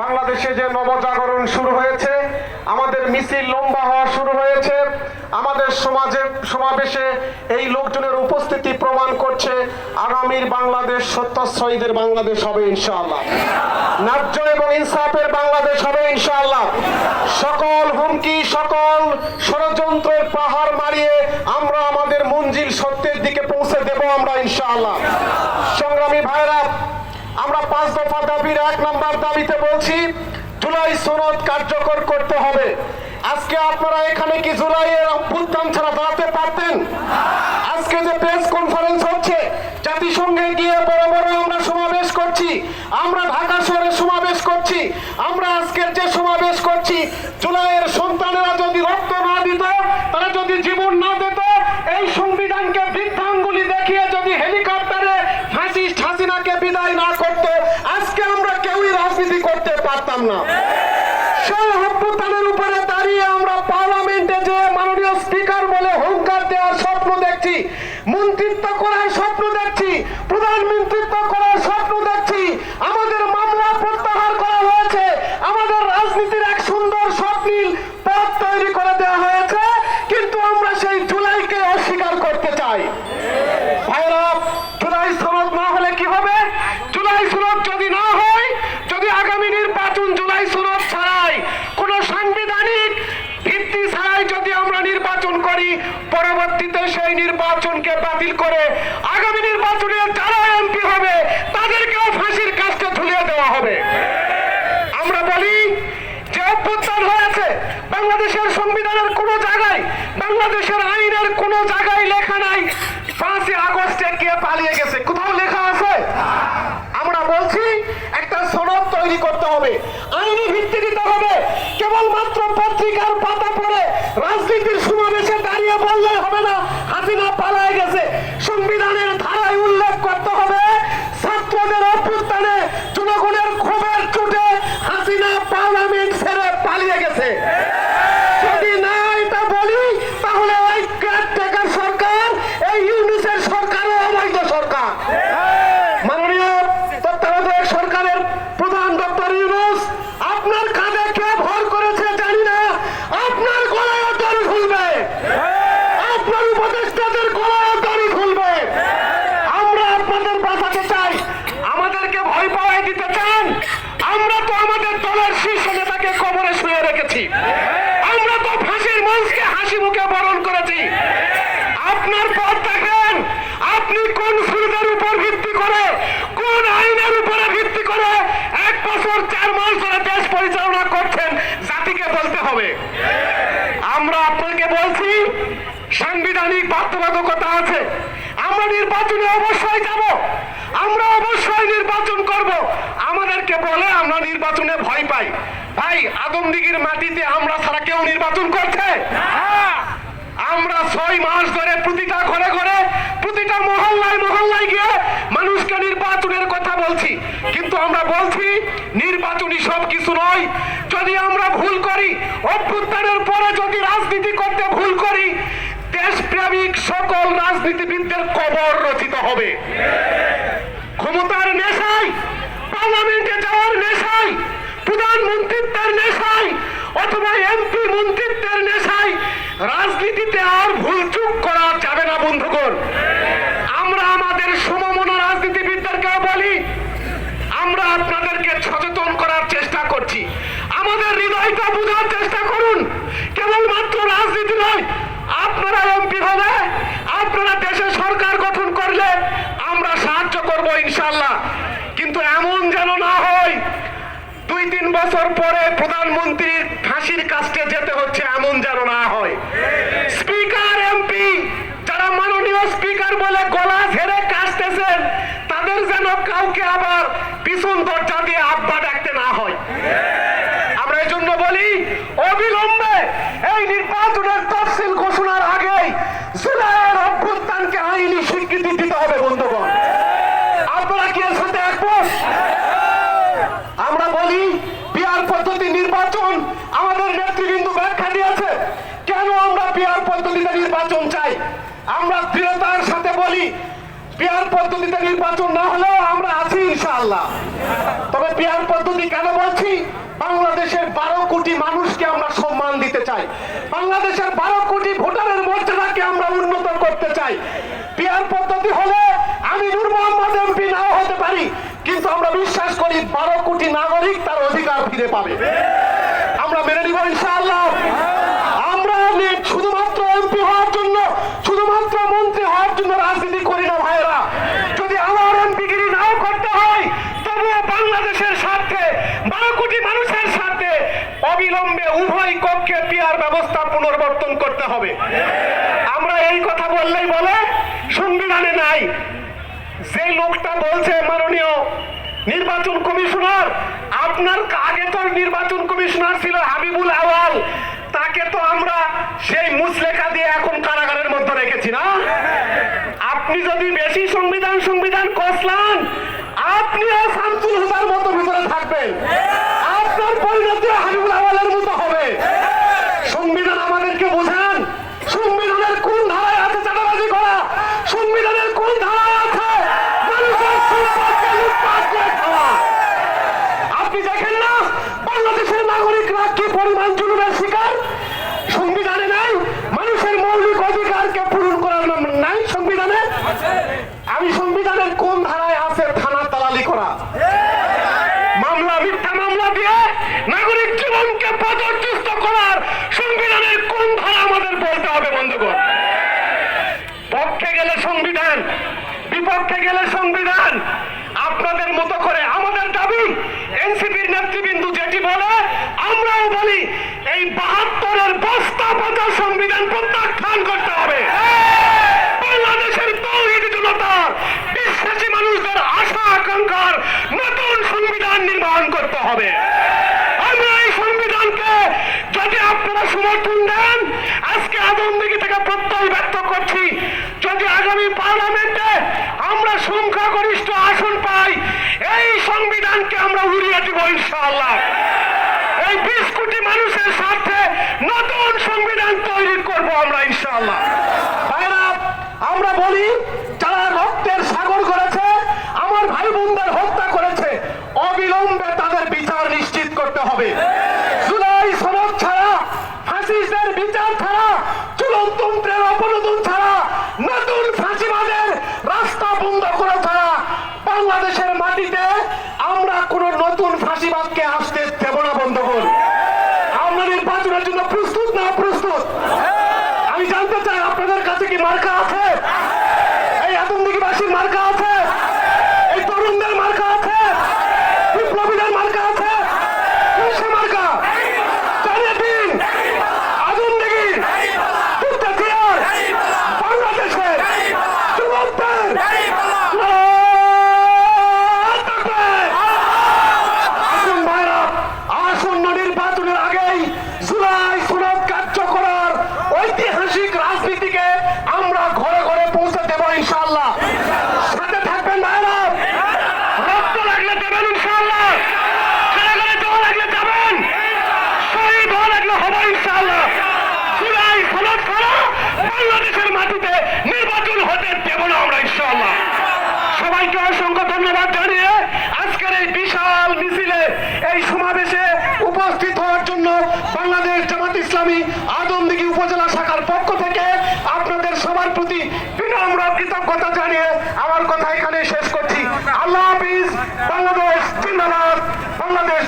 বাংলাদেশে যে নবজাগরণ শুরু হয়েছে, আমাদের মিছিল লম্বা হওয়া শুরু হয়েছে, আমাদের সমাজে সমাবেশে এই লোকজনের উপস্থিতি প্রমাণ করছে, আগামীর বাংলাদেশ সত্যশ্রয়ীদের বাংলাদেশ হবে ইনশাআল্লাহ। ন্যায্য এবং ইনসাফের বাংলাদেশ হবে ইনশাআল্লাহ। সকল হুমকি, সকল ষড়যন্ত্রের পাহাড় মারিয়ে আমরা আমাদের মঞ্জিল সত্যের দিকে পৌঁছে দেব আমরা ইনশাআল্লাহ। সংগ্রামী ভাইরা পাঁচ দফা দাবির এক নম্বর দাবিতে বলছি, জুলাই সনদ কার্যকর করতে হবে। আজকে আপনারা এখানে কি জুলাইয়ের অভ্যুত্থান ছাড়া দাঁড়াতে পারতেন? আজকে যে প্রেস কনফারেন্স হচ্ছে, জাতিসংঘে গিয়ে বড় বড় আমরা সমাবেশ করছি, আমরা ঢাকা শহরে সমাবেশ করছি, আমরা আজকের যে সমাবেশ করছি, জুলাইয়ের সন্তানেরা যদি রক্ত না দিত, তারা যদি জীবন না দিত এই সংবিধানকে বৃদ্ধাঙ্গুলি দেখিয়ে যদি হেলিকপ্টারে ফ্যাসিস্ট হাসিনাকে বিদায় না করত আজকে আমরা কেউই রাজনীতি করতে পারতাম না সেই অভ্যুত্থানের উপরে দাঁড়িয়ে আমরা পার্লামেন্টে যে মাননীয় স্পিকার বলে হুঙ্কার দেওয়ার স্বপ্ন দেখছি মন্ত্রিত্ব করার স্বপ্ন দেখছি প্রধানমন্ত্রিত্ব করার স্বপ্ন দেখছি আমাদের মামলা প্রত্যাহার করা হয়েছে আমাদের রাজনীতির এক সুন্দর স্বপ্নিল পথ তৈরি করে দেওয়া হয়েছে কিন্তু আমরা সেই জুলাইকে অস্বীকার করতে চাই ভাইরা জুলাই সনদ না হলে কি হবে জুলাই সনদ যদি না হয় যদি আগামী নির্বাচন জুলাই সনদ ছাড়াই কোন সাংবিধানিক ভিত্তি ছাড়াই যদি আমরা নির্বাচন করি পরবর্তীতে সেই নির্বাচনকে বাতিল করে আগামী নির্বাচনে যারা এমপি হবে তাদেরকেও ফাঁসির কাজটা ঝুলিয়ে দেওয়া হবে আমরা বলি যে অভ্যুত্থান হয়েছে বাংলাদেশের সংবিধানের কোন জায়গায় বাংলাদেশের আইনের কোন জায়গায় লেখা নাই পাঁচই আগস্টে কে পালিয়ে গেছে। কোথাও লেখা আছে? আমরা বলছি, একটা সনদ তৈরি করতে হবে। আইনি ভিত্তি দিতে হবে। কেবলমাত্র পত্রিকার পাতা পড়ে রাজনীতির সমাবেশে দাঁড়িয়ে বললে হবে না, হাসিনা পালায় গেছে। সংবিধানের ধারায় উল্লেখ করতে হবে ছাত্রদের অভ্যুত্থানে জনগণের ক্ষোভের চোটে হাসিনা পার্লামেন্ট ছেড়ে পালিয়ে গেছে যদি না এটা বলি তাহলে ওই কেয়ারটেকার সরকার এই ইউনিসের সরকারও অবৈধ সরকার মাননীয় তত্ত্বাবধায়ক সরকারের প্রধান ডক্টর ইউনুস আপনার কাঁধে কে ভর করেছে জানি না আপনার গলায় দড়ি খুলবে আপনার উপদেষ্টাদের গলায় দড়ি খুলবে আমরা আপনাদের বাঁচাতে চাই আমাদেরকে ভয় পাওয়াই দিতে চান আমরা তো আমাদের দলের শীর্ষ নেতাকে কবরে শুয়ে রেখেছি আমরা তো ফাঁসির মঞ্চকে হাসি মুখে বরণ করেছি। আপনার পথ দেখেন, আপনি কোন সুবিধার উপর ভিত্তি করে, কোন আইনের উপরে ভিত্তি করে এক বছর, চার মাস ধরে দেশ পরিচালনা করছেন, জাতিকে বলতে হবে। আমরা আপনাকে বলছি, সাংবিধানিক বাধ্যবাধকতা আছে। আমরা নির্বাচনে অবশ্যই যাব। আমরা অবশ্যই নির্বাচন করব। আমাদেরকে বলে আমরা নির্বাচনে ভয় পাই। ভাই আদমদিগির মাটিতে আমরা ছাড়া কেউ নির্বাচন করছে? আমরা ছয় মাস ধরে প্রতিটা ঘরে ঘরে, প্রতিটা মহল্লায় মহল্লায় গিয়ে মানুষকে নির্বাচনের কথা বলছি। কিন্তু আমরা বলছি, নির্বাচনী সব কিছু নয়। যদি আমরা ভুল করি, অভ্যুত্থানের পরে যদি রাজনীতি করতে ভুল করি, দেশপ্রেমিক সকল রাজনীতিবিদদের কবর রচিত হবে। ক্ষমতার নেশায়, পার্লামেন্টে যাওয়ার নেশায়, প্রধানমন্ত্রিত্বের নেশায়, অথবা এমপি মন্ত্রিত্বের নেশায় রাজনীতিতে আর ভুলচুক করা যাবে না, বন্ধুগণ। আমরা আমাদের সমমনা রাজনীতিবিদদেরকে বলি, আমরা আপনাদেরকে সচেতন করার চেষ্টা করছি। আমাদের হৃদয়টা বোঝার চেষ্টা করুন। কেবলমাত্র রাজনীতি নয়, আপনারা এমপি হবে আপনারা দেশে করব ইনশাল্লাহ কিন্তু এমন যেন না হয়, দুই তিন বছর পরে প্রধানমন্ত্রীর ফাঁসির কাছে যেতে হচ্ছে, এমন যেন না হয়। স্পিকার, এমপি, যারা মাননীয় স্পিকার বলে গলা ঝেড়ে কাশতেছেন, তাদের যেন কাউকে আবার পিছন দরজা দিয়ে আব্বা ডাকতে না হয়। আমরা এই জন্য বলি, অবিলম্বে এই নির্বাচনের তফসিল ঘোষণার আগেই জুলাইয়ের অভ্যুত্থানকে আইনি স্বীকৃতি দিতে হবে, বন্ধুগণ আপনারা কি এর সাথে একমত আমরা বলি পিয়ার পদ্ধতি নির্বাচন আমাদের নেতৃবৃন্দ ব্যাখ্যা দিয়েছে কেন আমরা পিয়ার পদ্ধতিতে নির্বাচন চাই? আমরা দৃঢ়তার সাথে বলি পিয়ার পদ্ধতিতে নির্বাচন না হলেও আমরা আছি ইনশাআল্লাহ। তবে পিয়ার পদ্ধতি কেন বলছি? বাংলাদেশের বারো কোটি মানুষকে আমরা সম্মান দিতে চাই। বাংলাদেশের বারো কোটি ভোটারের মর্যাদাকে আমরা উন্নত করতে চাই। পিয়ার পদ্ধতি হলে আমি নূর মোহাম্মদ এমপি নাও হতে পারি, কিন্তু আমরা বিশ্বাস করি বারো কোটি নাগরিক তার অধিকার ফিরে পাবে। আমরা মেনে নিব ইনশাআল্লাহ। আমরা শুধুমাত্র এমপি হওয়ার জন্য, শুধুমাত্র মন্ত্রী হওয়ার জন্য রাজনীতি করি না ভাইরা যদি আমার এমপিগিরি নাও করতে হয়, তবুও বাংলাদেশের স্বার্থে, বারো কোটি মানুষের স্বার্থে অবিলম্বে উভয় কক্ষে পিয়ার ব্যবস্থা পুনর্বর্তন করতে হবে। আমরা এই কথা বললেই বলে, সংবিধানে নাই। যে লোকটা বলছে মাননীয় নির্বাচন কমিশনার, আপনার আগে তো নির্বাচন কমিশনার ছিল হাবিবুল আওয়াল। তাকে তো আমরা সেই মুসলেখা দিয়ে এখন কারাগারের মধ্যে রেখেছি না? আপনি যদি বেশি সংবিধান সংবিধান কষলান, আপনিও শামসুল হুদার মতো ভিতরে থাকবেন। আপনার পরিণতি হাবিবুল আওয়ালের মতো হবে। সংবিধান আমাদেরকে বোঝান। সংবিধানের কোন ধারায় আছে চাঁদাবাজি করা? সংবিধানের কোন ধারায় আছে মানুষের সম্পদকে লুটপাট করে খাওয়া আপনি দেখেন না বাংলাদেশের নাগরিকরা কি পরিমাণ জুলুমের শিকার সংবিধানে নাই মানুষের মৌলিক অধিকারকে পূরণ করার নাম নাই সংবিধানে আমি সংবিধানের কোন ধারায় আছে থানা দালালি করা মামলা মিথ্যা মামলা দিয়ে নাগরিক জীবনকে পদচ্যুত করার সংবিধানের কোন ধারা আমাদের বলতে হবে, বন্ধুগণ? পক্ষে গেলে সংবিধান, বিপক্ষে গেলে সংবিধান। আপনাদের মতো করে আমাদের দাবি এনসিপির নেতৃবৃন্দ যেটি বলে, আমরাও বলি, এই বাহাত্তরের বস্তা পচা সংবিধান প্রত্যাখ্যান করতে হবে। বাংলাদেশের তৌহিদ জনতার বিশ্বাসী মানুষদের আশা আকাঙ্ক্ষার নতুন সংবিধান নির্মাণ করতে হবে আমরা এই সংবিধানকে যদি আপনারা সমর্থন দেন আজকে আদমদিঘি থেকে প্রত্যয় ব্যক্ত করছি। যদি আগামী পার্লামেন্টে আমরা সংখ্যাগরিষ্ঠ আসন পাই, এই সংবিধানকে আমরা উড়িয়ে দিব ইনশাআল্লাহ। এই বিশ কোটি মানুষের স্বার্থে নতুন সংবিধান তৈরি করব আমরা ইনশাআল্লাহ। আমরা বলি যারা রক্তের সাগর করেছে আমার ভাই বোনদের হত্যা করেছে অবিলম্বে তাদের বিচার নিশ্চিত করতে হবে জুলাই সনদ ছাড়া ফাঁসিস্টদের বিচার ছাড়া চূড়ান্তন্ত্রের অপনোদন ছাড়া নতুন ফাঁসিবাদের রাস্তা বন্ধ করা ছাড়া বাংলাদেশের মাটিতে আমরা কোন নতুন ফাঁসিবাদকে আসতে দেব না বন্ধুগণ আমরা নির্বাচনের জন্য প্রস্তুত না প্রস্তুত আমি জানতে চাই আপনাদের কাছে কি মার্কা আছে এই আতঙ্কিবাসীর মার্কা আছে এই তরুণদের মার্কা আছে বিপ্লবীদের মার্কা আছে কিসের মার্কা জানিয়ে দিন আজমদিগি কুত্তাচিয়ার বাংলাদেশের যুবকদের নারায়ণ থাকবে। আসুন ভাইরা আসন্ন নির্বাচনের আগেই জুলাই সনদ কার্য করার ঐতিহাসিক রাজনীতিকে আমরা ঘরে ঘরে পৌঁছে দেব ইনশাল্লাহ সাথে থাকবেন ভাইরা রক্ত লাগলে দেবেন ইনশাল্লাহ ঘরে ঘরে দেওয়া লাগলে যাবেন শহীদ হওয়া লাগলে হবে ইনশাল্লাহ জুলাই সনদ ছাড়া বাংলাদেশের মাটিতে নির্বাচন হতে দেব না আমরা ইনশাল্লাহ সবাইকে অসংখ্য ধন্যবাদ জানিয়ে আজকের এই বিশাল মিছিলে এই সমাবেশে উপস্থিত হওয়ার জন্য বাংলাদেশ জামাত ইসলামী আদমদিঘি উপজেলা শাখার পক্ষ থেকে আপনাদের সবার প্রতি বিনম্র কৃতজ্ঞতা জানিয়ে আমার কথা এখানে শেষ করছি। আল্লাহ হাফিজ, বাংলাদেশ জিন্দাবাদ, বাংলাদেশ